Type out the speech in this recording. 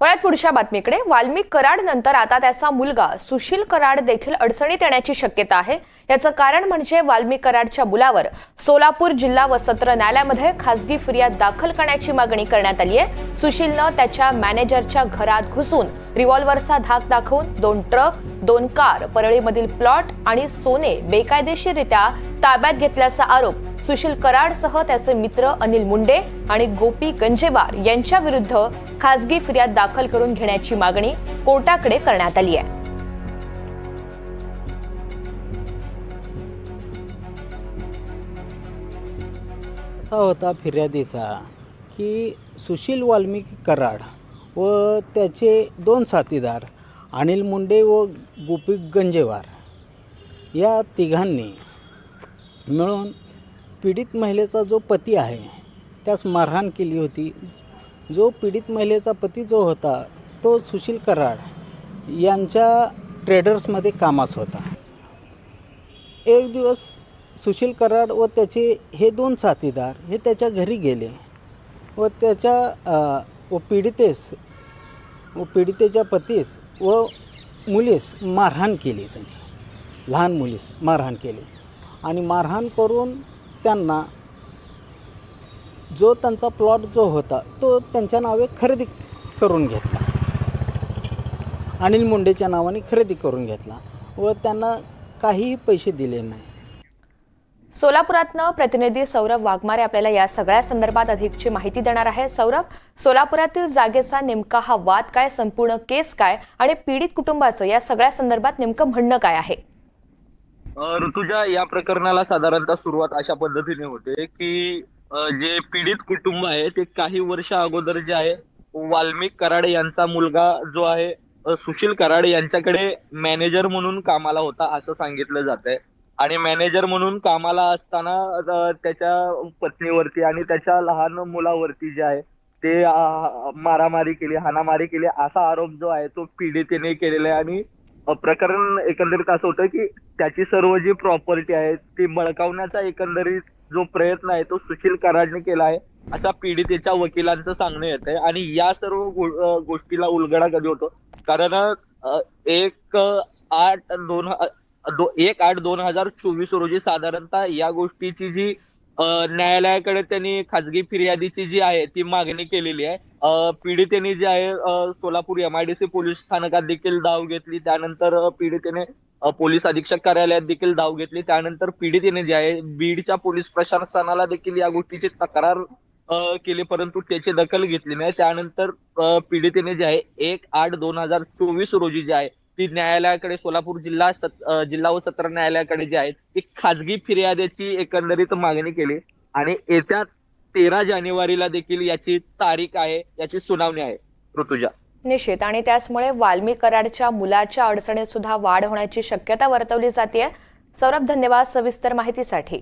वळ्यात पुढच्या बातमीकडे. वाल्मिक कराड नंतर आता त्याचा मुलगा सुशील कराड देखील अडचणीत येण्याची शक्यता आहे. याचं कारण म्हणजे वाल्मिक कराडच्या मुलावर सोलापूर जिल्हा व सत्र न्यायालयामध्ये खासगी फिर्याद दाखल करण्याची मागणी करण्यात आली आहे. सुशीलनं त्याच्या मॅनेजरच्या घरात घुसून रिव्हॉल्व्हरचा धाक दाखवून दोन ट्रक दोन कार परळीमधील प्लॉट आणि सोने बेकायदेशीररित्या ताब्यात घेतल्याचा आरोप सुशील कराडसह त्याचे मित्र अनिल मुंडे आणि गोपी गंजेवार यांच्या विरुद्ध खासगी फिर्याद दाखल करून घेण्याची मागणी कोर्टाकडे करण्यात आली आहे. असा होता फिर्यादीचा की सुशील वाल्मिकी कराड व त्याचे दोन साथीदार अनिल मुंडे व गोपी गंजेवार या तिघांनी मिळून पीडित महिलेचा जो पती आहे त्यास मारहाण केली होती. जो पीडित महिलेचा पती जो होता तो सुशील कराड यांच्या ट्रेडर्समध्ये कामास होता. एक दिवस सुशील कराड व त्याचे हे दोन साथीदार हे त्याच्या घरी गेले व त्याच्या व पीडितेस व पीडितेच्या पतीस व मुलीस मारहाण केली त्यांनी. लहान मुलीस मारहाण केली. आणि मारहाण करून त्यांना जो त्यांचा प्लॉट जो होता तो त्यांच्या नावे खरेदी करून घेतला. अनिल मुंडेच्या नावाने खरेदी करून घेतला व त्यांना काहीही पैसे दिले नाही. सोलापुरातनं प्रतिनिधी सौरभ वाघमारे आपल्याला या सगळ्या संदर्भात अधिकची माहिती देणार आहे. सौरभ सोलापुरातील जागेचा नेमका हा वाद काय संपूर्ण केस काय आणि पीडित कुटुंबाचं या सगळ्या संदर्भात नेमकं म्हणणं काय आहे? ऋतुजा या प्रकरणाला साधारणतः सुरुवात अशा पद्धतीने होते की जे पीडित कुटुंब आहे ते काही वर्ष अगोदर जे आहे वाल्मिक कराड यांचा मुलगा जो आहे सुशील कराड यांच्याकडे मॅनेजर म्हणून कामाला होता असं सांगितलं जात आहे आणि मॅनेजर म्हणून कामाला असताना त्याच्या पत्नीवरती आणि त्याच्या लहान मुलावरती जे आहे ते मारामारी केली हाणामारी केली असा आरोप जो आहे तो पीडितेने केलेला आहे. आणि प्रकरण एकंदरीत असं होतं की त्याची सर्व जी प्रॉपर्टी आहे ती बळकावण्याचा एकंदरीत जो प्रयत्न आहे तो सुशील कराडने केला आहे. अशा पीडितेच्या वकिलांचं सांगणं येत आहे आणि या सर्व गोष्टीला उलगडा कधी होतो? कारण एक आठ दोन दो- एक आठ दोन हजार चोवीस रोजी साधारणतः या गोष्टीची जी न्यायालयाकडे त्यांनी खाजगी फिर्यादीची जी आहे ती मागणी केलेली आहे. पीडितेने जी आहे अ, सोलापूर एमआयडीसी पोलीस स्थानकात देखील धाव घेतली. त्यानंतर पीडितेने पोलीस अधीक्षक कार्यालयात देखील धाव घेतली. त्यानंतर पीडितेने जे आहे बीडच्या पोलीस प्रशासनाला देखील या गोष्टीची तक्रार केली. परंतु त्याची दखल घेतली नाही. त्यानंतर पीडितेने जे आहे एक आठ दोन हजार चोवीस रोजी जे आहे ती न्यायालयाकडे सोलापूर जिल्हा जिल्हा व सत्र न्यायालयाकडे जे आहे ती खाजगी फिर्यादीची एकंदरीत मागणी केली. आणि येत्या तेरा जानेवारीला देखील याची तारीख आहे याची सुनावणी आहे. ऋतुजा. निश्चित. आणि त्याचमुळे वाल्मी कराडच्या मुलाच्या अडचणीत सुद्धा वाढ होण्याची शक्यता वर्तवली जाते सौरभ धन्यवाद सविस्तर माहितीसाठी.